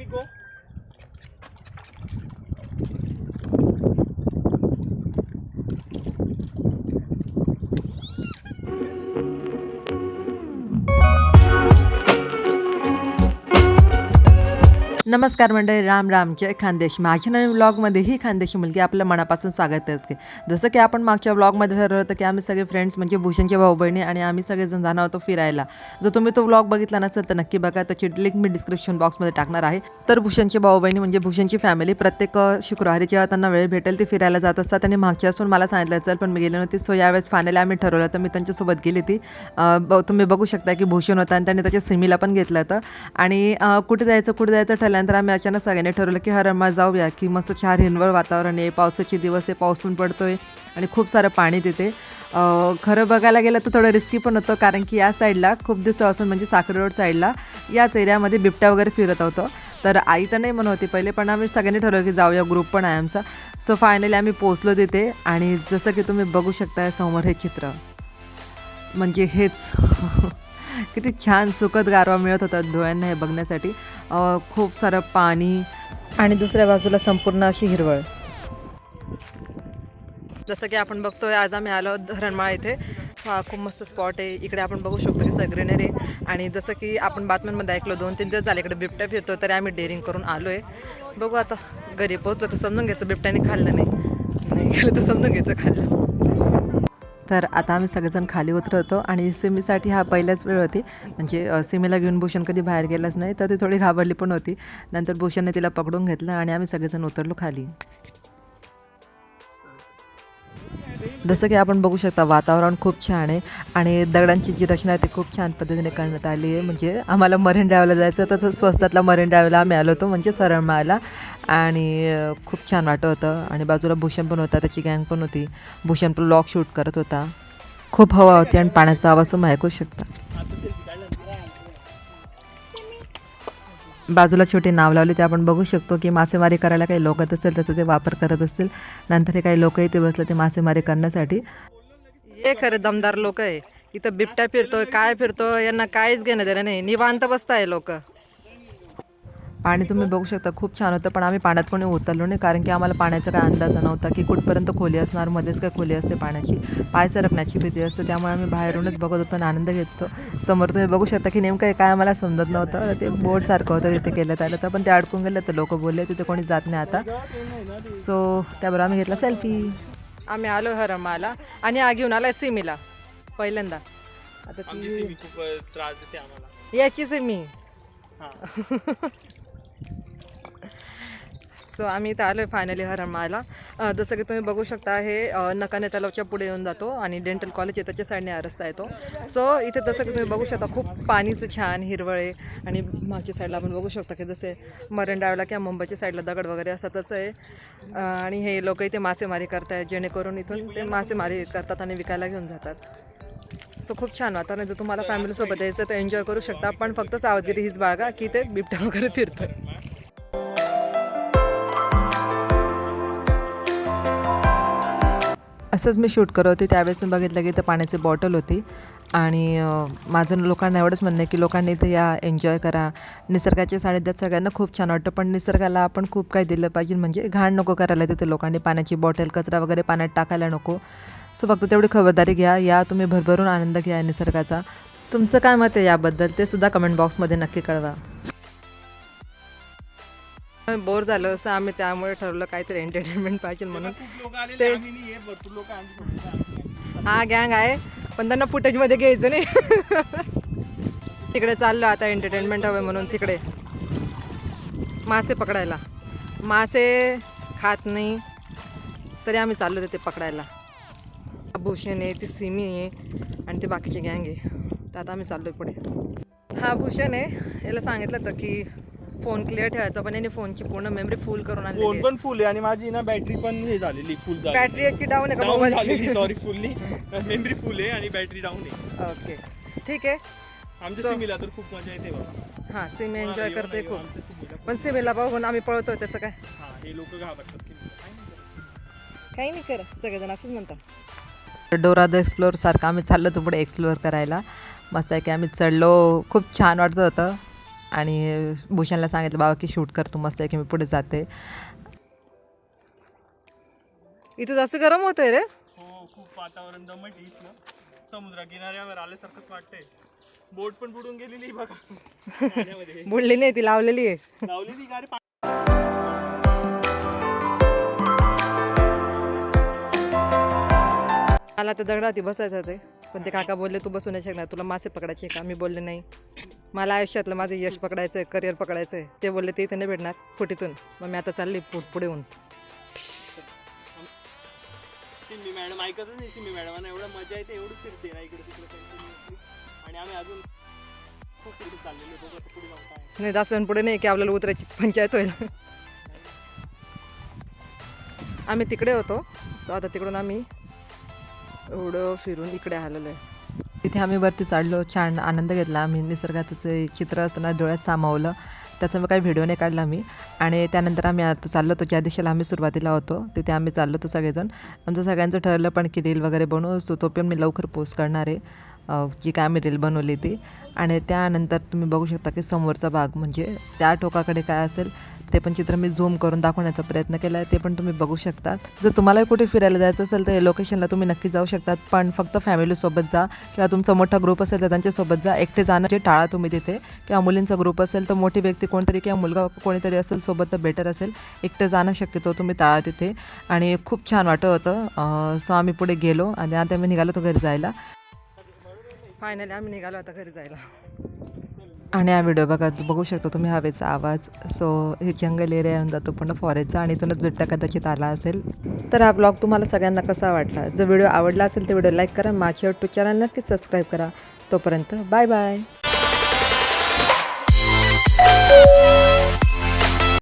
你哥。नमस्कार मंडळी राम राम. जय खानदेश. माझ्या नवीन व्लॉगमध्ये ही खानदेशी मुलगी आपलं मनापासून स्वागत करते. जसं की आपण मागच्या व्लॉगमध्ये ठरवलं होतं की आम्ही सगळे फ्रेंड्स म्हणजे भूषणचे भाऊ बहिणी आणि आम्ही सगळेजण जाणार होतो फिरायला. जर तुम्ही तो व्लॉग बघितला नसेल तर नक्की बघा. त्याची लिंक मी डिस्क्रिप्शन बॉक्समध्ये टाकणार आहे. तर भूषणचे भाऊ बहिणी म्हणजे भूषणची फॅमिली प्रत्येक शुक्रवारी जेव्हा त्यांना वेळ भेटेल ते फिरायला जात असतात. आणि मागच्या असून मला सांगितलं चल पण मी गेली नव्हती. सो यावेळेस फायनली आम्ही ठरवलं तर मी त्यांच्यासोबत गेली ती ब- तुम्ही बघू शकता की भूषण होता आणि त्यांनी त्याच्या सिमीला पण घेतलं होतं. आणि कुठे जायचं कुठे जायचं ठरलं त्यानंतर आम्ही अचानक सगळ्यांनी ठरवलं की हरमा जाऊया की मस्त छान हिरवळ वातावरण आहे पावसाचे दिवस आहे पाऊस पण पडतो आहे आणि खूप सारं पाणी तिथे. खरं बघायला गेलं तर थोडं रिस्की पण होतं कारण की या साईडला खूप दिवसापासून म्हणजे साखर रोड साईडला याच एरियामध्ये बिबट्या वगैरे फिरत होतं. तर आई तर नाही म्हणत होती पहिले पण आम्ही सगळ्यांनी ठरवलं की जाऊया ग्रुप पण आहे आमचा. सो फायनली आम्ही पोचलो तिथे आणि जसं की तुम्ही बघू शकता समोर हे चित्र. म्हणजे हेच. किती छान सुखद गारवा मिळत होता डोळ्यांना हे बघण्यासाठी. खूप सारं पाणी आणि दुसऱ्या बाजूला संपूर्ण अशी हिरवळ. जसं की आपण बघतोय आज आम्ही आलो धरणमाळ इथे. हा खूप मस्त स्पॉट आहे. इकडे आपण बघू शकतो की सगळं ग्रीनरी आणि जसं की आपण बातम्यांमध्ये ऐकलो दोन तीन दिवस झाले इकडे बिबट्या फिरतो तरी आम्ही डेअरिंग करून आलो आहे बघू आता घरी पोहोचलो तर समजून घ्यायचं बिबट्याने खाल्लं नाही. नाही गेलं तर समजून घ्यायचं खाल्लं. तर आता आम्ही सगळेजण खाली उतरवतो आणि सिमीसाठी हा पहिलाच वेळ होती. म्हणजे सिमीला घेऊन भूषण कधी बाहेर गेलाच नाही तर ती थोडी घाबरली पण होती. नंतर भूषणने तिला पकडून घेतलं आणि आम्ही सगळेजण उतरलो खाली. जसं की आपण बघू शकता वातावरण खूप छान आहे आणि दगडांची जी रचना आहे ती खूप छान पद्धतीने करण्यात आली आहे. म्हणजे आम्हाला मरीन ड्रायव्हला जायचं तर स्वस्तातला मरीन ड्रायव्हला आम्ही आलो होतो म्हणजे सरळमाळला आणि खूप छान वाटत होतं. आणि बाजूला भूषण पण होता त्याची गँग पण होती. भूषण पण लॉक शूट करत होता. खूप हवा होती आणि पाण्याचा आवाज तुम्ही ऐकू शकता. बाजूला छोटी नाव लावली ते आपण बघू शकतो की मासेमारी करायला काही लोक असेल त्याचा ते वापर करत असतील. नंतर हे काही लोक इथे बसले ते मासेमारी करण्यासाठी. हे खरे दमदार लोक आहे. इथं बिबट्या फिरतोय काय फिरतोय यांना काहीच घेणं देणं नाही. निवांत बसताय लोक. पाणी तुम्ही बघू शकता खूप छान होतं. पण आम्ही पाण्यात कोणी उतरलो नाही कारण की आम्हाला पाण्याचा काय अंदाज नव्हता की कुठपर्यंत खोली असणार मध्येच काय खोली असते पाण्याची. पाय सरकण्याची भीती असते त्यामुळे आम्ही बाहेरूनच बघत होतो आणि आनंद घेतो समोर तुम्ही बघू शकता की नेमकं काय आम्हाला समजत नव्हतं. ते बोर्डसारखं होतं तिथे केलं आलं तर पण ते अडकून गेलं तर लोक बोलले तिथे कोणी जात नाही आता. सो त्याबरोबर आम्ही घेतला सेल्फी आम्ही आलो हरमाला आणि आ घेऊन आला सिमीला पहिल्यांदा. आता आमची ती सिमी खूप अ, त्रास देते आम्हाला. याची सिमी. हा. सो आम्ही इथं आलो आहे फायनली हरमाळला जसं की तुम्ही बघू शकता हे नकाने तलावच्या पुढे येऊन जातो आणि डेंटल कॉलेज आहे त्याच्या साईडने हा रस्ता येतो. सो इथे जसं की तुम्ही बघू शकता खूप पाणीचं छान हिरवळे आणि मागच्या साईडला आपण बघू शकता की जसे मरण डावला किंवा मुंबईच्या साईडला दगड वगैरे असं तसं आहे. आणि हे लोक इथे मासेमारी करतायत जेणेकरून इथून ते मासेमारी करतात आणि विकायला घेऊन जातात. सो खूप छान वातावरण जर तुम्हाला फॅमिलीसोबत यायचं तर एन्जॉय करू शकता. पण फक्त सावधगिरी हीच बाळगा की ते बिबट्या वगैरे फिरतं असंच मी शूट करत होते. त्यावेळेस मी बघितलं की इथं पाण्याची बॉटल होती. आणि माझं लोकांना एवढंच म्हणणं आहे की लोकांनी इथे या एन्जॉय करा. निसर्गाच्या सानिध्यात सगळ्यांना खूप छान वाटतं. पण निसर्गाला आपण खूप काही दिलं पाहिजे. म्हणजे घाण नको करायला तिथे लोकांनी पाण्याची बॉटल कचरा वगैरे पाण्यात टाकायला नको. सो फक्त तेवढी खबरदारी घ्या. या तुम्ही भरभरून आनंद घ्या निसर्गाचा. तुमचं काय मत आहे याबद्दल ते सुद्धा कमेंट बॉक्समध्ये नक्की कळवा. बोर झालं असं आम्ही त्यामुळे ठरवलं काहीतरी एंटरटेनमेंट पाहिजे म्हणून. ते- आहे हा गँग आहे पण त्यांना फुटेजमध्ये घ्यायचं नाही. तिकडे चाललो आता एंटरटेनमेंट हवं म्हणून तिकडे. मासे पकडायला. मासे खात नाही तरी आम्ही चाललो तिथे पकडायला. भूषण आहे ती सिमी आहे आणि ते बाकीचे गँग आहे. तर आता आम्ही चाललो पुढे. हा भूषण आहे. याला सांगितलं होतं की फोन क्लिअर ठेवायचा पण याने फोनची पूर्ण मेमरी फुल करून आणली फोन पण फुल आहे आणि माझी ना बॅटरी पण हे झालेली फुल झाली बॅटरी याची डाऊन आहे का? डाऊन झालेली mobile sorry fully memory full आहे आणि बॅटरी डाऊन आहे. ओके ठीक आहे. आमच्या So- सिमीला तर खूप मजा येते बाबा. हां सिमी एन्जॉय करते खूप. आमच्या सिमीला पण सिमीला बघून आम्ही पळतो त्याचं काय? हा हे लोक घाबरतात सिमीला. काय नाही करत. काही नाही करत. सगळेजण असंच म्हणतात. डोरा द एक्सप्लोअर सारखं आम्ही चाललो होतो पुढे एक्सप्लोअर करायला. मस्त आहे की आम्ही चढलो. खूप छान वाटत होतं. आणि भूषणला सांगितलं बाबा की शूट कर तू मस्त आहे की मी पुढे जाते. इथं जास्त गरम होतंय रे. हो खूप वातावरण दमट आहे इथलं. समुद्र किनाऱ्यावर आल्यासारखंच वाटतंय. बोट पण बुडून गेलेली आहे बघा. पाण्यामध्ये. बुडली नाही ती लावलेली आहे. लावलेली गाडी पा- मला तर दगडावरती बसायचं ते पण ते काका बोलले तू बसू नाही शकणार तुला मासे पकडायचे का? मी बोलले नाही. मला आयुष्यातलं माझं यश पकडायचं आहे करिअर पकडायचं आहे ते बोलले ते इथे नाही भेटणार फुटीतून. मग मी आता चालली पुढ सिम्मी मॅडम ऐकतच नाही सिम्मी मॅडम. एवढं मजा येते एवढं फिरते ना इकडे तिकडे. आणि आम्ही अजून खूप पुढे चाललेलो बघू आता पुढे जाऊ काय. नाही जास्त पुढे नाही की आपल्याला उतरायची पंचायत होईल. आम्ही तिकडे होतो. तर आता तिकडून आम्ही एवढं फिरून इकडे आलेलो आहे. तिथे आम्ही वरती चढलो छान आनंद घेतला. आम्ही निसर्गाचं जे चित्र असताना डोळ्यात सामावलं. त्याचा मग काही व्हिडिओ नाही काढला मी आणि त्यानंतर आम्ही आता चाललो होतो. ज्या दिशेला आम्ही सुरुवातीला होतो तिथे आम्ही चाललो होतो सगळेजण. आमचं सगळ्यांचं ठरलं पण की रील वगैरे बनवू. सो तो पण मी लवकर पोस्ट करणार आहे. जी काय आम्ही रील बनवली ती. आणि त्यानंतर तुम्ही बघू शकता की समोरचा भाग म्हणजे त्या टोकाकडे काय असेल ते पण चित्र मी झूम करून दाखवण्याचा प्रयत्न केला आहे ते पण तुम्ही बघू शकतात. जर तुम्हाला कुठे फिरायला जायचं असेल तर हे लोकेशनला तुम्ही नक्की जाऊ शकतात. पण फक्त फॅमिलीसोबत जा किंवा तुमचा मोठा ग्रुप असेल तर त्यांच्यासोबत जा. एकटे जाणं जे टाळा तुम्ही तिथे. किंवा मुलींचा ग्रुप असेल तर मोठी व्यक्ती कोणतरी किंवा मुलगा कोणीतरी असेल सोबत तर बेटर असेल. एकटं जाणं शक्यतो तुम्ही टाळा तिथे. आणि खूप छान वाटत होतं. सो आम्ही पुढे गेलो आणि आता आम्ही निघालो होतो घरी जायला. फायनली आम्ही निघालो आता घरी जायला. आणि हा व्हिडिओ बघा बघू शकता तुम्ही हवेचा आवाज. सो हे जंगल एरिया येऊन जातो पूर्ण फॉरेस्टचा आणि इथूनच बिबट्या कदाचित आला असेल. तर हा ब्लॉग तुम्हाला सगळ्यांना कसा वाटला? जर व्हिडिओ आवडला असेल तर व्हिडिओ लाईक करा. माझ्या यूट्यूब चॅनल नक्की सबस्क्राईब करा. तोपर्यंत बाय बाय